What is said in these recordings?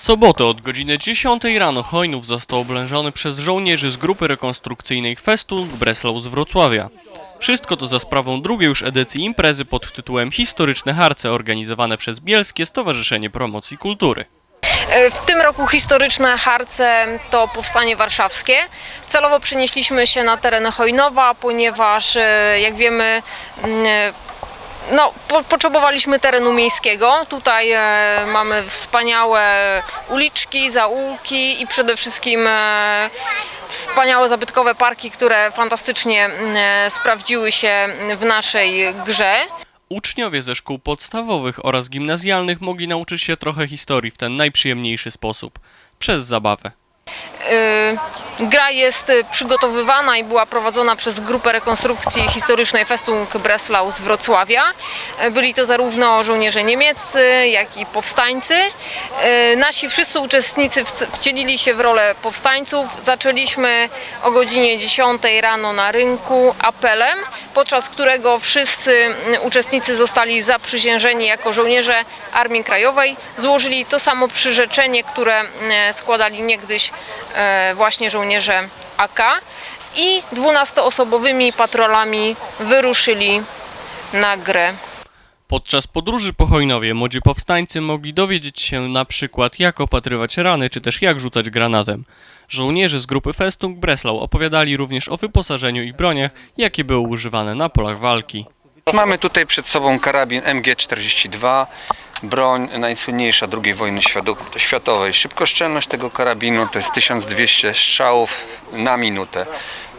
W sobotę od godziny 10 rano Chojnów został oblężony przez żołnierzy z grupy rekonstrukcyjnej Festung Breslau z Wrocławia. Wszystko to za sprawą drugiej już edycji imprezy pod tytułem Historyczne Harce organizowane przez Bielskie Stowarzyszenie Promocji Kultury. W tym roku historyczne harce to powstanie warszawskie. Celowo przenieśliśmy się na teren Chojnowa, ponieważ e, jak wiemy mm, no, po, potrzebowaliśmy terenu miejskiego. Tutaj e, mamy wspaniałe uliczki, zaułki i przede wszystkim e, wspaniałe zabytkowe parki, które fantastycznie e, sprawdziły się w naszej grze. Uczniowie ze szkół podstawowych oraz gimnazjalnych mogli nauczyć się trochę historii w ten najprzyjemniejszy sposób przez zabawę. Y, Gra jest y, przygotowywana i była prowadzona przez grupę rekonstrukcji historycznej Festung Breslau z Wrocławia. Y, Byli to zarówno żołnierze niemieccy, jak i powstańcy. Nasi wszyscy uczestnicy wc- wcielili się w rolę powstańców. Zaczęliśmy o godzinie 10 rano na rynku apelem, podczas którego wszyscy uczestnicy zostali zaprzysiężeni jako żołnierze Armii Krajowej. Złożyli to samo przyrzeczenie, które składali niegdyś właśnie żołnierze AK i 12-osobowymi patrolami wyruszyli na grę. Podczas podróży po Chojnowie młodzi powstańcy mogli dowiedzieć się na przykład jak opatrywać rany, czy też jak rzucać granatem. Żołnierze z grupy Festung Breslau opowiadali również o wyposażeniu i broniach, jakie były używane na polach walki. Mamy tutaj przed sobą karabin MG42, broń najsłynniejsza II wojny światowej. Szybkoszczelność tego karabinu to jest 1200 strzałów na minutę.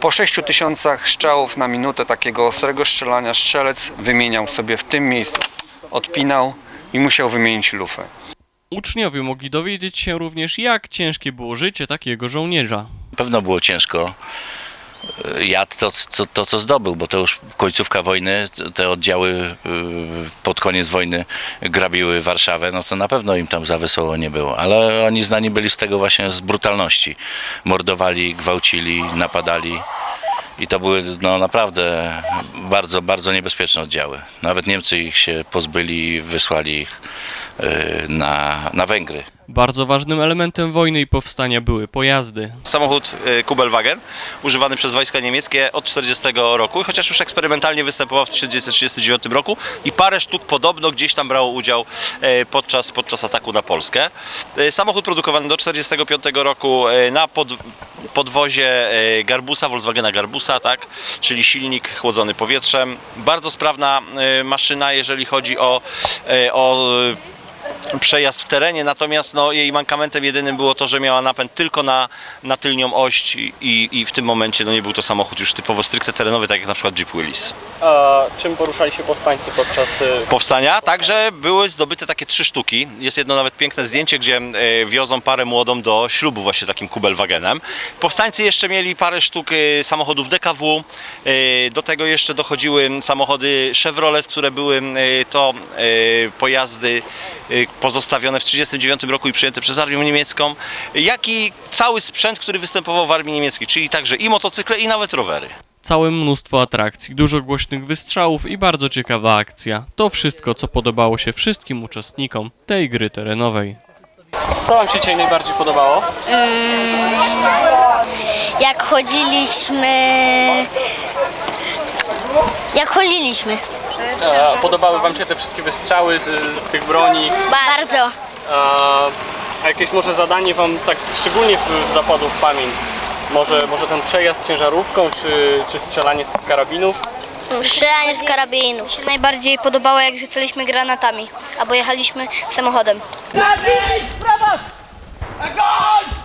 Po 6000 strzałów na minutę takiego ostrego strzelania strzelec wymieniał sobie w tym miejscu, odpinał i musiał wymienić lufę. Uczniowie mogli dowiedzieć się również jak ciężkie było życie takiego żołnierza. Na pewno było ciężko. Jadł to, co, to, co zdobył, bo to już końcówka wojny, te oddziały y, pod koniec wojny grabiły Warszawę, no to na pewno im tam za wesoło nie było. Ale oni znani byli z tego właśnie z brutalności. Mordowali, gwałcili, napadali. I to były no, naprawdę bardzo, bardzo niebezpieczne oddziały. Nawet Niemcy ich się pozbyli wysłali ich y, na, na Węgry. Bardzo ważnym elementem wojny i powstania były pojazdy. samochód y, Kubelwagen, używany przez wojska niemieckie od 1940 roku, chociaż już eksperymentalnie występował w 1939 roku i parę sztuk podobno gdzieś tam brało udział e, podczas, podczas ataku na Polskę. E, Samochód produkowany do 1945 roku e, na pod, podwozie e, Garbusa, Volkswagena Garbusa, tak? czyli silnik chłodzony powietrzem. Bardzo sprawna e, maszyna, jeżeli chodzi o, e, o przejazd w terenie, natomiast no, jej mankamentem jedynym było to, że miała napęd tylko na, na tylnią oś i, i w tym momencie no, nie był to samochód już typowo stricte terenowy, tak jak na przykład Jeep Willys. A czym poruszali się powstańcy podczas y, Powstania także były zdobyte takie trzy sztuki. Jest jedno nawet piękne zdjęcie, gdzie e, wiozą parę młodą do ślubu właśnie takim Kubelwagenem. Powstańcy jeszcze mieli parę sztuk e, samochodów DKW, e, do tego jeszcze dochodziły samochody Chevrolet, które były e, to e, pojazdy e, pozostawione w 1939 roku i przyjęte przez armię niemiecką, jak i cały sprzęt, który występował w armii niemieckiej, czyli także i motocykle i nawet rowery. Całe mnóstwo atrakcji, dużo głośnych wystrzałów i bardzo ciekawa akcja. To wszystko, co podobało się wszystkim uczestnikom tej gry terenowej. co Wam się dzisiaj najbardziej podobało? jak chodziliśmy. Jak chodziliśmy. A, podobały Wam się te wszystkie wystrzały y, z tych broni? Bardzo. A, a jakieś może zadanie Wam tak szczególnie w- zapadło w pamięć? Może, może ten przejazd ciężarówką, czy, czy strzelanie z tych karabinów? Strzelanie z karabinu. się najbardziej podobało, jak rzucaliśmy granatami, albo jechaliśmy samochodem. Linii! Prawa! Goń!